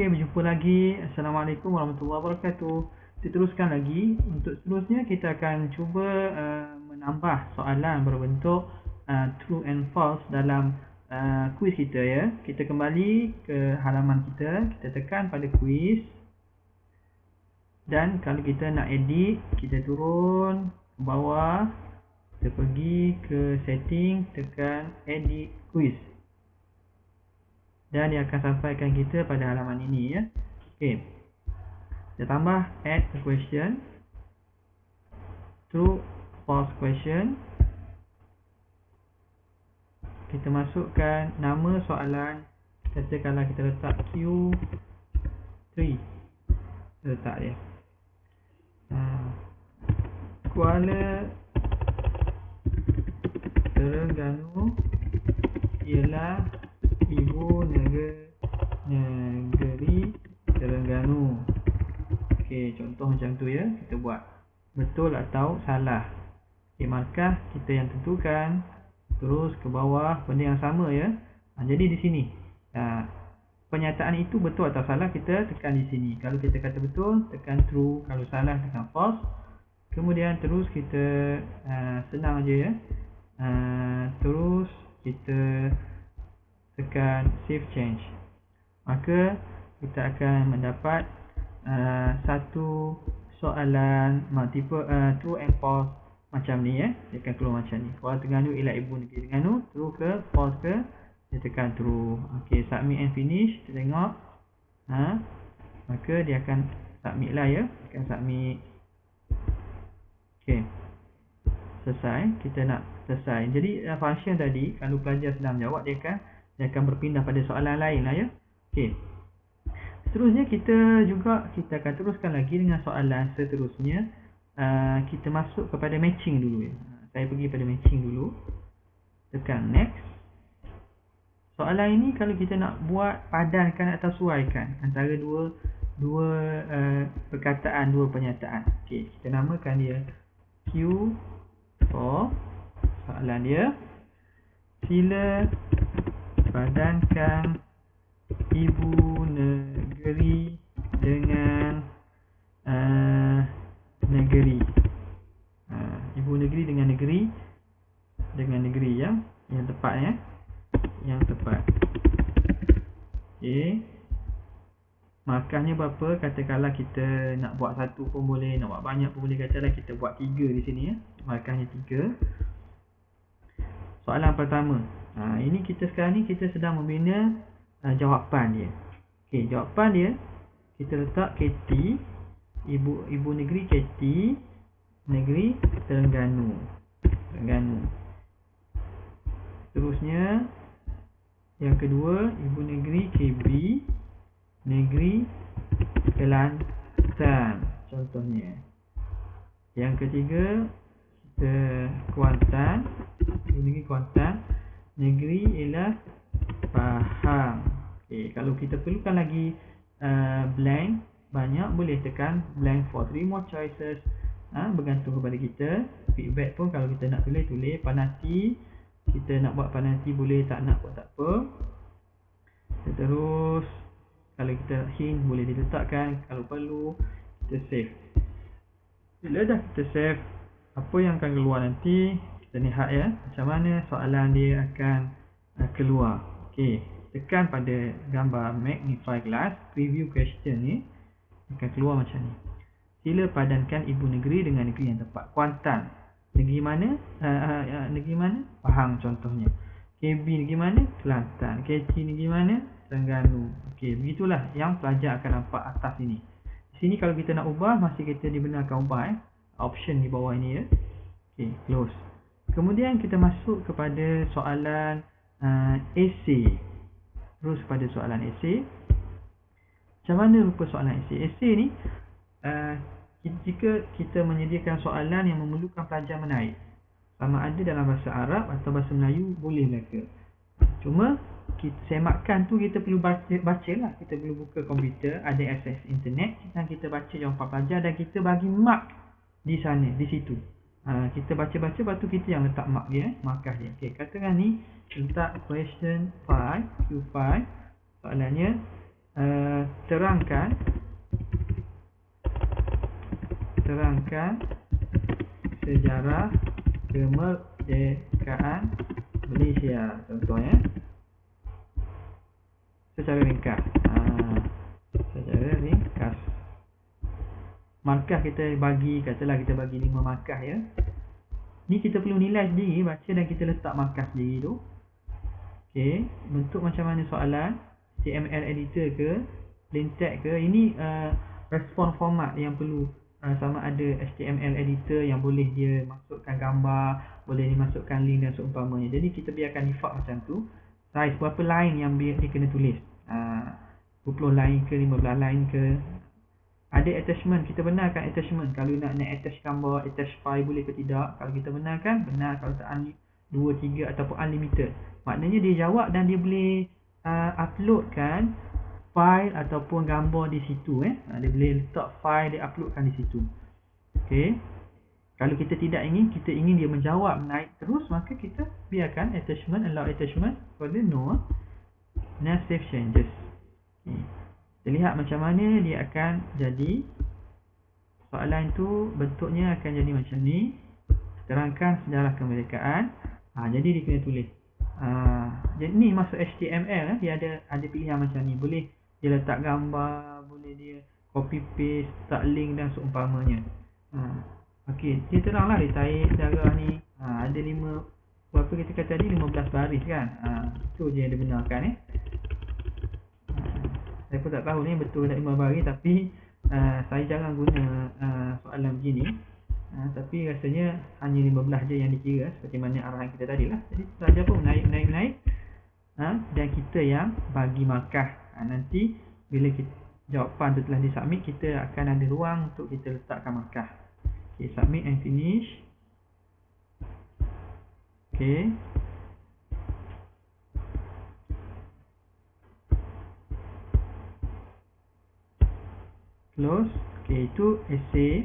Okey, berjumpa lagi. Assalamualaikum warahmatullahi wabarakatuh. Kita teruskan lagi. Untuk seterusnya, kita akan cuba uh, menambah soalan berbentuk uh, true and false dalam uh, kuis kita ya. Kita kembali ke halaman kita. Kita tekan pada kuis. Dan kalau kita nak edit, kita turun ke bawah. Kita pergi ke setting, tekan edit quiz dan dia akan sampaikan kita pada halaman ini ya. Okey. Kita tambah add a question true false question. Kita masukkan nama soalan katakanlah kita letak Q3 letak dia. Kuala Terengganu ialah ibu negeri Terengganu. Okey, contoh macam tu ya. Kita buat betul atau salah. Okey, markah kita yang tentukan. Terus ke bawah benda yang sama ya. Ha, jadi di sini. Ha, pernyataan itu betul atau salah kita tekan di sini. Kalau kita kata betul, tekan true. Kalau salah tekan false. Kemudian terus kita uh, senang aja ya. Uh, terus kita tekan save change. Maka kita akan mendapat uh, satu soalan multiple uh, true and false macam ni ya dia akan keluar macam ni. Kuala Terengganu ialah ibu negeri Terengganu true ke false ke dia tekan true. Ok submit and finish. Kita tengok. Ha? maka dia akan submit lah ya. Dia akan submit. Ok selesai. Kita nak selesai. Jadi uh, function tadi kalau pelajar sedang jawab dia akan dia akan berpindah pada soalan lain lah ya. Okey. Seterusnya kita juga kita akan teruskan lagi dengan soalan seterusnya. Uh, kita masuk kepada matching dulu ya. Saya pergi pada matching dulu. Tekan next. Soalan ini kalau kita nak buat padankan atau sesuaikan antara dua dua uh, perkataan, dua pernyataan. Okey, kita namakan dia Q4. Soalan dia sila padankan ibu negeri dengan uh, negeri. Uh, ibu negeri dengan negeri dengan negeri ya yang tepat ya. Yang tepat. Okey markahnya berapa? Katakanlah kita nak buat satu pun boleh nak buat banyak pun boleh. Katalah kita buat tiga di sini ya. Markahnya tiga. Soalan pertama Ha, ini kita sekarang ni kita sedang membina uh, jawapan dia. Okey, jawapan dia kita letak KT ibu ibu negeri KT negeri Terengganu. Terengganu. Terusnya yang kedua ibu negeri KB negeri Kelantan contohnya. Yang ketiga kita Kuantan ibu negeri Kuantan negeri ialah Pahang. Okey, kalau kita perlukan lagi uh, blank banyak boleh tekan blank for three more choices. Ha, bergantung kepada kita. Feedback pun kalau kita nak tulis tulis panati kita nak buat panati boleh tak nak pun tak apa. Kita terus kalau kita hint boleh diletakkan kalau perlu kita save. Bila dah kita save apa yang akan keluar nanti kita lihat ya? Macam mana soalan dia akan uh, keluar? Okey tekan pada gambar magnify glass preview question ni akan keluar macam ni. Sila padankan ibu negeri dengan negeri yang tepat. Kuantan. Negeri mana? Uh, uh, negeri mana? Pahang contohnya. KB negeri mana? Kelantan. KC negeri mana? Terengganu. Okey begitulah yang pelajar akan nampak atas ini. Di sini kalau kita nak ubah masih kita dibenarkan ubah eh. Option di bawah ini ya. Okey close Kemudian kita masuk kepada soalan uh, essay. Terus kepada soalan essay. Macam mana rupa soalan essay? Essay ni, uh, jika kita menyediakan soalan yang memerlukan pelajar menaik. Sama ada dalam bahasa Arab atau bahasa Melayu, boleh mereka. Cuma, kita semakkan tu kita perlu baca, baca lah. Kita perlu buka komputer, ada akses internet. Dan kita baca jawapan pelajar dan kita bagi mark di sana, di situ. Ha, kita baca-baca lepas tu kita yang letak mark dia eh, markah dia. Okey, katakan ni letak question 5, Q5. Soalannya uh, terangkan terangkan sejarah kemerdekaan Malaysia contohnya secara ringkas markah kita bagi katalah kita bagi 5 markah ya. Ni kita perlu nilai sendiri baca dan kita letak markah sendiri tu. Okey, bentuk macam mana soalan? HTML editor ke? Plain text ke? Ini uh, respon format yang perlu uh, sama ada HTML editor yang boleh dia masukkan gambar boleh dimasukkan link dan seumpamanya. Jadi kita biarkan default macam tu. Size berapa line yang dia, dia kena tulis? Uh, 20 line ke 15 line ke ada attachment kita benarkan attachment. Kalau nak nak attach gambar attach file boleh ke tidak? Kalau kita benarkan benar. Kalau tak 2 3 ataupun unlimited. Maknanya dia jawab dan dia boleh uh, uploadkan file ataupun gambar di situ eh. Uh, dia boleh letak file dia uploadkan di situ. Okey. Kalau kita tidak ingin kita ingin dia menjawab naik terus maka kita biarkan attachment allow attachment pada no now save changes. Okay. Kita lihat macam mana dia akan jadi? Soalan tu bentuknya akan jadi macam ni. Terangkan sejarah kemerdekaan. Ha, jadi dia kena tulis. Uh, jadi ni masuk HTML eh. dia ada ada pilihan macam ni. Boleh dia letak gambar boleh dia copy paste tak link dan seumpamanya. Uh, ok dia terang lah dia tarik sejarah ni. Uh, ada lima berapa kita kata tadi 15 baris kan? Uh, tu je yang dia benarkan eh. Uh, saya pun tak tahu ni betul tak 5 baris tapi uh, saya jarang guna uh, soalan begini Ha, tapi rasanya hanya 15 je yang dikira seperti mana arahan kita tadi lah. Jadi saja pun naik naik naik ha, dan kita yang bagi markah. Ha, nanti bila kita, jawapan tu telah disubmit kita akan ada ruang untuk kita letakkan markah. Okay, submit and finish. Okay. Close. Okay, itu essay.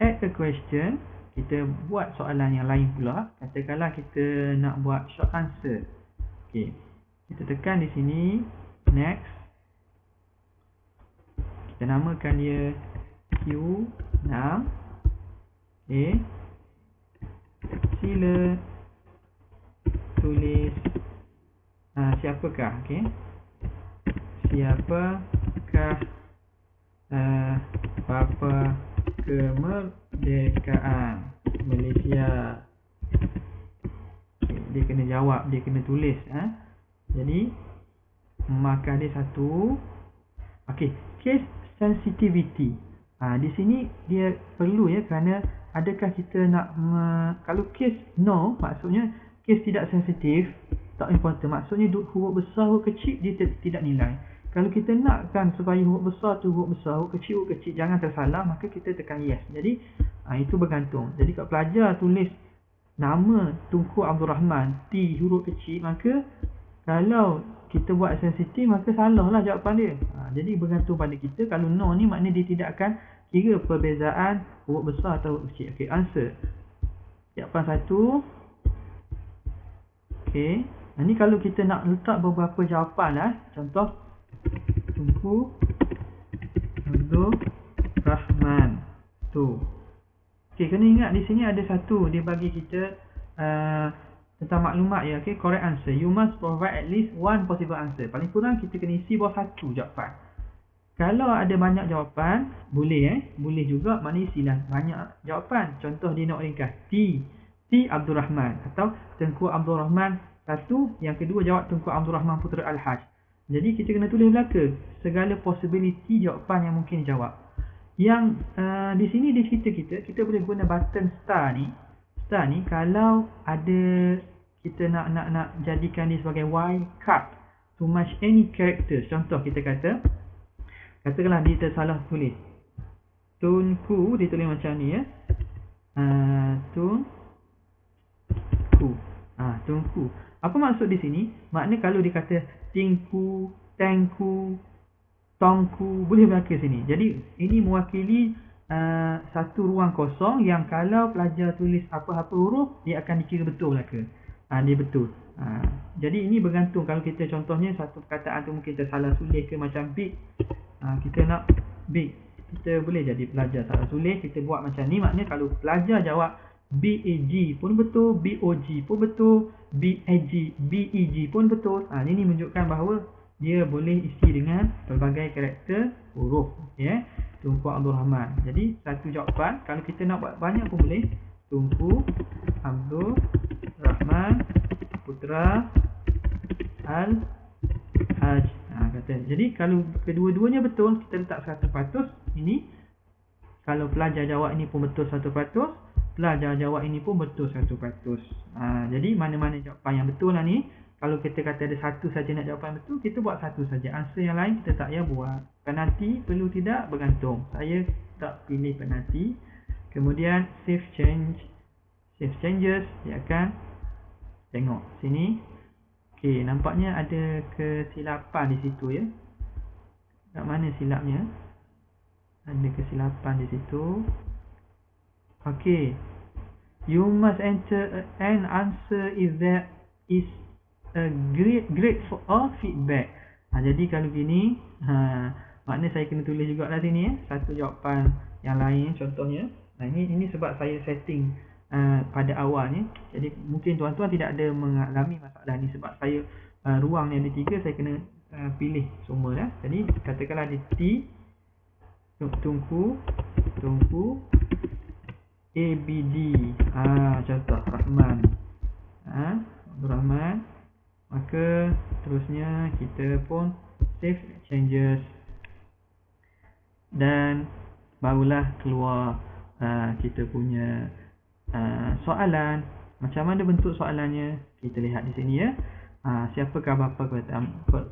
Add a question. Kita buat soalan yang lain pula. Katakanlah kita nak buat short answer. Okey kita tekan di sini. Next. Kita namakan dia Q6 okey sila tulis uh, siapakah? Okey siapakah uh, bapa kemerdekaan Malaysia? Dia kena jawab dia kena tulis ha? jadi maka dia satu. Okey case sensitivity ha, di sini dia perlu ya kerana adakah kita nak me, kalau case no maksudnya case tidak sensitif tak important. Maksudnya huruf besar huruf kecil dia tidak nilai kalau kita nakkan supaya huruf besar tu huruf besar, huruf kecil huruf kecil jangan tersalah, maka kita tekan yes. Jadi ha, itu bergantung. Jadi kalau pelajar tulis nama Tunku Abdul Rahman T huruf kecil, maka kalau kita buat sensitif maka salah lah jawapan dia. Ha, jadi bergantung pada kita. Kalau no ni maknanya dia tidak akan kira perbezaan huruf besar atau huruf kecil. Okey, answer. Jawapan satu. Okey. Ini kalau kita nak letak beberapa jawapan lah. Contoh Tunku Abdul Rahman Tu. Okay, kena ingat di sini ada satu. Dia bagi kita uh, Tentang maklumat ya. Okay, correct answer. You must provide at least one possible answer. Paling kurang kita kena isi bawah satu jawapan. Kalau ada banyak jawapan Boleh eh? Boleh juga Mana isilah banyak jawapan. Contoh dia nak ringkas. T. T. Abdul Rahman Atau Tengku Abdul Rahman Satu. Yang kedua jawab Tengku Abdul Rahman Putera Al-Hajj jadi kita kena tulis belaka segala possibility jawapan yang mungkin jawab. Yang uh, di sini di cerita kita, kita boleh guna button star ni. Star ni kalau ada kita nak nak nak jadikan ni sebagai wild card to match any character. Contoh kita kata katakanlah dia tersalah tulis. Tunku dia tulis macam ni ya. Uh, tun ku. Ah, tunku. Apa maksud di sini? Maknanya kalau dikata tingku, tangku, tongku, boleh berlaku sini. Jadi ini mewakili uh, satu ruang kosong yang kalau pelajar tulis apa-apa huruf, dia akan dikira betul belaka. ha, dia betul. Ha, jadi ini bergantung kalau kita contohnya satu perkataan tu mungkin tersalah tulis ke macam big. Ha, kita nak big. Kita boleh jadi pelajar salah tulis. Kita buat macam ni. Maknanya kalau pelajar jawab B-A-G pun betul. B-O-G pun betul. B-A-G, B-E-G pun betul. Ha, ini menunjukkan bahawa dia boleh isi dengan pelbagai karakter huruf. Ya. Tunku Abdul Rahman. Jadi satu jawapan. Kalau kita nak buat banyak pun boleh. Tunku Abdul Rahman Putra Al Haj. Ha, kata. Jadi kalau kedua-duanya betul, kita letak 100%. Ini kalau pelajar jawab ini pun betul 100%, pelajar jawab ini pun betul 100%. Ha, jadi mana-mana jawapan yang betul lah ni, kalau kita kata ada satu saja nak jawapan betul, kita buat satu saja. Answer yang lain kita tak payah buat. Penalti perlu tidak bergantung. Saya tak pilih penalti. Kemudian save change. Save changes, dia akan tengok sini Okey, nampaknya ada kesilapan di situ ya. Kat mana silapnya? Ada kesilapan di situ. Okey. You must enter an answer if there is a great great for all feedback. Ha, jadi kalau gini, ha, maknanya saya kena tulis juga lah sini ya. Satu jawapan yang lain contohnya. Nah, ini ini sebab saya setting uh, pada awalnya. Jadi mungkin tuan-tuan tidak ada mengalami masalah ni sebab saya uh, ruang yang ada tiga saya kena uh, pilih semua ya. Jadi katakanlah di T tungku tungku ABD ah contoh Rahman. Ah ha, Rahman. Maka terusnya kita pun save changes dan barulah keluar uh, kita punya uh, soalan. Macam mana bentuk soalannya? Kita lihat di sini ya. Ha, siapakah bapa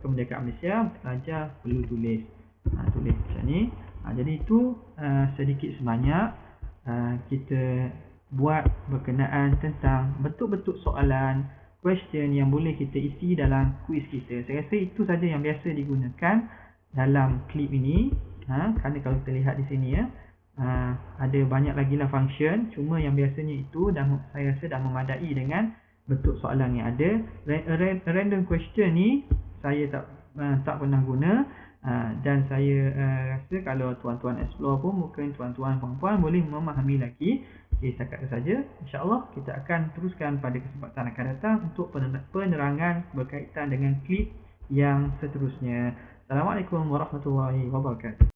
kemerdekaan Malaysia? Pelajar perlu tulis. Ha, tulis macam ni. Ha, jadi itu uh, sedikit sebanyak uh, kita buat berkenaan tentang bentuk-bentuk soalan question yang boleh kita isi dalam quiz kita. Saya rasa itu saja yang biasa digunakan dalam klip ini. Ha, kerana kalau kita lihat di sini ya uh, ada banyak lagi lah function. Cuma yang biasanya itu dan saya rasa dah memadai dengan bentuk soalan yang ada. Random question ni saya tak uh, tak pernah guna uh, dan saya uh, rasa kalau tuan-tuan explore pun mungkin tuan-tuan puan-puan boleh memahami lagi Okay, setakat itu saja. InsyaAllah kita akan teruskan pada kesempatan akan datang untuk penerangan berkaitan dengan klip yang seterusnya. Assalamualaikum warahmatullahi wabarakatuh.